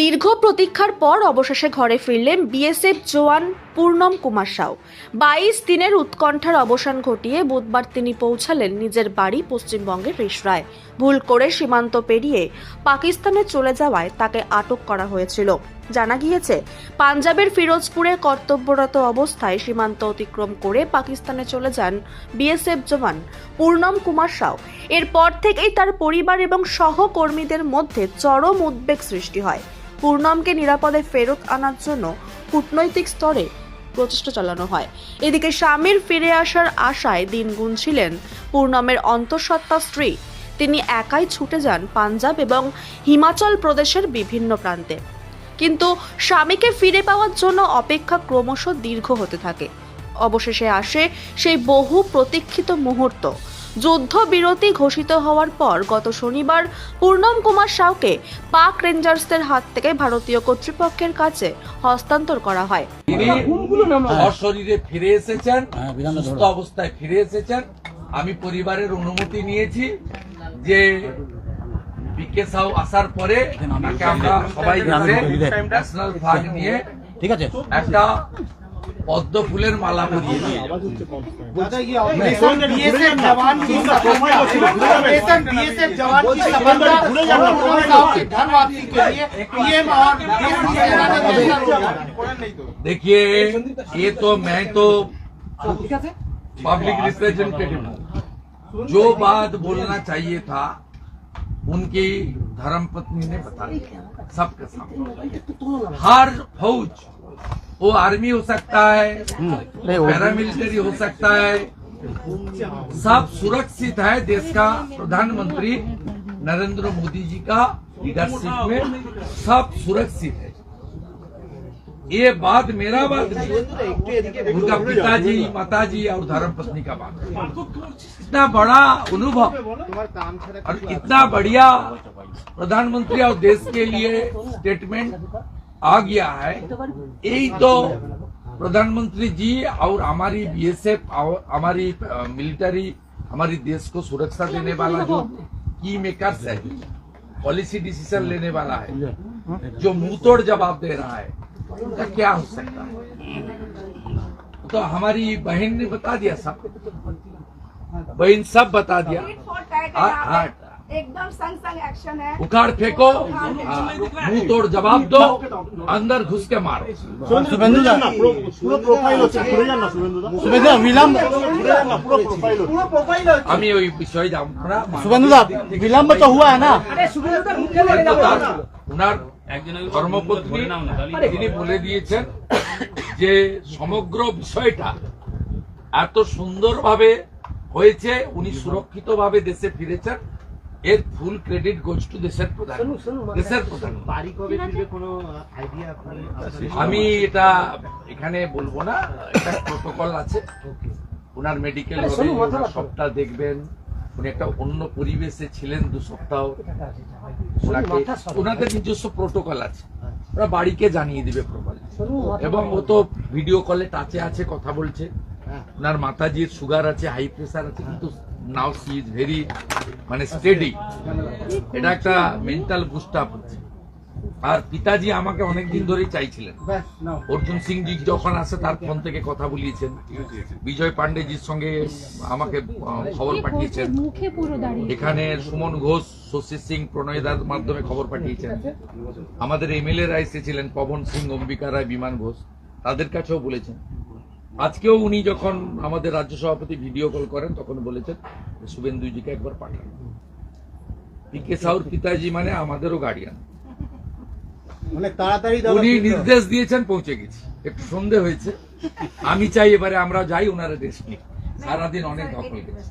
দীর্ঘ প্রতীক্ষার পর অবশেষে ঘরে ফিরলেন বিএসএফ জওয়ান পূর্ণম কুমার সাউ। বাইশ দিনের উৎকণ্ঠার অবসান ঘটিয়ে বুধবার তিনি পৌঁছালেন নিজের বাড়ি পশ্চিমবঙ্গের রিসরায় ভুল করে সীমান্ত পেরিয়ে পাকিস্তানে চলে যাওয়ায় তাকে আটক করা হয়েছিল। জানা গিয়েছে, পাঞ্জাবের ফিরোজপুরে কর্তব্যরত অবস্থায় সীমান্ত অতিক্রম করে পাকিস্তানে চলে যান বিএসএফ জওয়ান পূর্ণম কুমার সাউ। এরপর থেকেই তার পরিবার এবং সহকর্মীদের মধ্যে চরম উদ্বেগ সৃষ্টি হয়। পূর্ণমকে নিরাপদে ফেরত আনার জন্য কূটনৈতিক স্তরে প্রচেষ্টা চালানো হয়। এদিকে স্বামীর ফিরে আসার আশায় দিন গুনছিলেন পূর্ণমের অন্তঃসত্ত্বা স্ত্রী। তিনি একাই ছুটে যান পাঞ্জাব এবং হিমাচল প্রদেশের বিভিন্ন প্রান্তে। কিন্তু স্বামীকে ফিরে পাওয়ার জন্য অপেক্ষা ক্রমশ দীর্ঘ হতে থাকে। অবশেষে আসে সেই বহু প্রতীক্ষিত মুহূর্ত। যুদ্ধবিরতি ঘোষিত হওয়ার পর গত শনিবার পূর্ণম কুমার সাউকে পাক রেঞ্জার্সদের হাত থেকে ভারতীয় কর্তৃপক্ষের কাছে হস্তান্তর করা হয়। সশরীরে ফিরে এসেছেন সুস্থ অবস্থায় ফিরে এসেছেন। আমি পরিবারের অনুমতি নিয়েছি যে বিকে সাউ আসার পরে তাকে আমরা সবাই ন্যাশনাল ফ্লাগ নিয়ে ঠিক আছে। একটা পদ্ম ফুলের মালা পরিয়ে দিয়ে যাবো। ऑपरेशन बीएसएफ जवान की सफलता ऑपरेशन बीएसएफ जवान की सफलता और पूर्व साहब की धन वापसी के लिए पीएम और देश की सेना ने कैसा रोल किया? देखिए ये तो मैं तो पब्लिक रिप्रेजेंटेटिव हूँ जो बात बोलना चाहिए था उनकी धर्मपत्नी ने बता दिया सबके सामने हर फौज वो आर्मी हो सकता है पैरामिलिट्री हो सकता है। सब सुरक्षित है देश का प्रधानमंत्री नरेंद्र मोदी जी का लीडरशिप में। सब सुरक्षित है। ये बात मेरा बात नहीं उनका पिताजी माताजी और धर्मपत्नी का बात इतना बड़ा अनुभव और इतना बढ़िया प्रधानमंत्री और देश के लिए स्टेटमेंट आ गया है। यही तो प्रधानमंत्री जी और हमारी बीएसएफ और हमारी मिलिट्री हमारी देश को सुरक्षा देने वाला जो की मेकर्स है पॉलिसी डिसीज़न लेने वाला है जो मुँह तोड़ जवाब दे रहा है उनका क्या हो सकता है? तो हमारी बहन ने बता दिया सब। बहन सब बता दिया। हाँ, एकदम संग संग एक्शन है उखाड़ फेंको हाँ, मुंह तोड़ जवाब दो अंदर घुस के मारो শুভেন্দু দা পুরো প্রোফাইল হচ্ছে ঘুরে যান না শুভেন্দু দা শুভেন্দু দা বিলম্ব ঘুরে যান না পুরো প্রোফাইল পুরো প্রোফাইল আমি ওই বিষয়ে যাব না শুভেন্দু দা বিলম্ব তো হুয়া है ना কিন্তু তার ওনার ধর্মপত্নী তিনি বলে দিয়েছেন যে সমগ্র বিষয়টা এত সুন্দরভাবে হয়েছে উনি সুরক্ষিতভাবে দেশে ফিরেছেন এর ফুল ক্রেডিট গোজ টু দেশের প্রধান দেশের প্রধান আমি এটা এখানে বলব না এটা প্রোটোকল আছে। ওনার মেডিকেল সবটা দেখবেন। উনি একটা অন্য পরিবেশে ছিলেন দু সপ্তাহ। ওনাদের নিজস্ব প্রোটোকল আছে। ওরা বাড়িকে জানিয়ে দিবে এবং ও তো ভিডিও কলে টাচে আছে কথা বলছে। ওনার মাতাজির সুগার আছে হাই প্রেসার আছে কিন্তু নাও সি ইজ ভেরি মানে স্টেডি এটা একটা মেন্টাল বুস্ট আপ হচ্ছে। আর পিতাজি আমাকে অনেকদিন ধরেই চাইছিলেন। অর্জুন সিং জি যখন আসে তার ফোন থেকে কথা বলিয়েছেন। বিজয় পান্ডেজির সঙ্গে আমাকে খবর পাঠিয়েছেন। এখানে সুমন ঘোষ শশী সিং প্রণয়দার মাধ্যমে খবর পাঠিয়েছেন। আমাদের এমএলএ রা এসেছিলেন পবন সিং অম্বিকা রায় বিমান ঘোষ। তাদের কাছেও বলেছেন। আজকেও উনি যখন আমাদের রাজ্য সভাপতি ভিডিও কল করেন তখন বলেছেন শুভেন্দুজিকে একবার পাঠান। পিকে সাউর পিতাজি মানে আমাদেরও গার্ডিয়ান তাড়াতাড়ি উনি নির্দেশ দিয়েছেন পৌঁছে গেছি। একটু সন্ধে হয়েছে। আমি চাই এবারে আমরা যাই ওনারা দেশ নিয়ে সারাদিন অনেক দখল গেছে